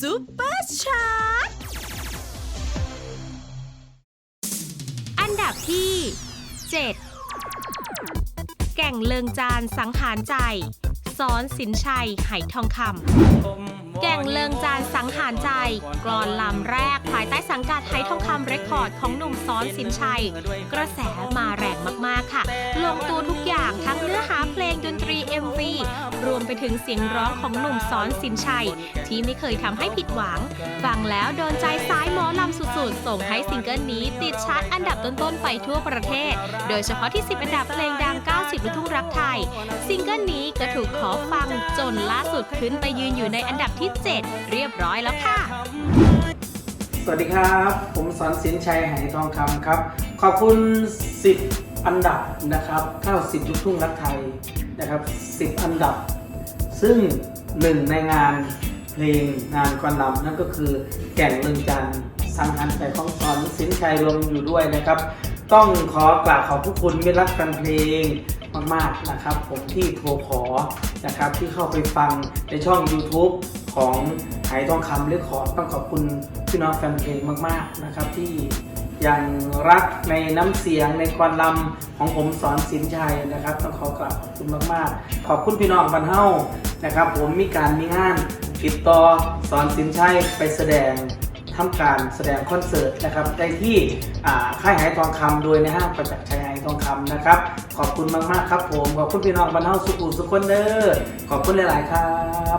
ซูเปอร์ชาร์ตอันดับที่ 7 แก่งเลิงจานสังหารใจ สอนสินชัยไหทองคำ แก่งเลิงจานสังหารใจ กรอนลำแรก ภายใต้สังกัดไหทองคำเรคคอร์ดของหนุ่มซ้อนสินชัย กระแสมาแรงมากๆค่ะ ลงตัวทุกอย่างทั้งเนื้อหาเพลงดนตรี MV รวมไปถึงเสียงร้องของหนุ่มซ้อนสินชัย ที่ไม่เคยทำให้ผิดหวัง ฟังแล้วโดนใจซ้ายหมอลำสุดๆ ส่งให้ซิงเกิลนี้ติดชาร์ตอันดับต้นๆไปทั่วประเทศ โดยเฉพาะที่ 10 อันดับเพลงดัง 90 ลูกทุ่งรักไทย ซิงเกิลนี้ก็ถูกขอฟังจนล่าสุดขึ้นไปยืนอยู่ในอันดับที่7 เรียบร้อยแล้วค่ะ สวัสดีครับ ผมสอนสินชัยไหทองคำครับ ขอบคุณ 10 อันดับนะครับ90ลูกทุ่งรักไทยนะครับ 10 อันดับ ซึ่งหนึ่งในงานเพลงงานกวนลำนั่นก็คือแก่งเมืองจันทร์สังหันใจของสอนสินชัยรวมอยู่ด้วยนะครับ ต้องขอกราบขอบพระคุณมิตรรักแฟนเพลงมาก ๆ นะครับ ผมที่โทรขอนะครับที่เข้าไปฟังในช่อง YouTube ของไหทองคำเรคคอร์ดต้องขอบคุณพี่น้องแฟนเพลงมากๆนะครับ ที่ยังรักในน้ำเสียงในกวนลำของผมสอนสินชัยนะครับ ต้องขอกราบขอบคุณมากๆ ขอบคุณพี่น้องบันเฮ้านะครับ ผมมีการมีงานติดต่อสอนสินชัยไปแสดงทำการแสดงคอนเสิร์ตนะครับได้ที่อ่าค่ายหายทองคำโดยในห้างประจักษ์ชัยหายทองคำนะครับ ขอบคุณมาก ๆ ครับผม ขอบคุณพี่น้องบรรเทาสุขุสุขคนเด้อขอบคุณหลาย ๆ ครับ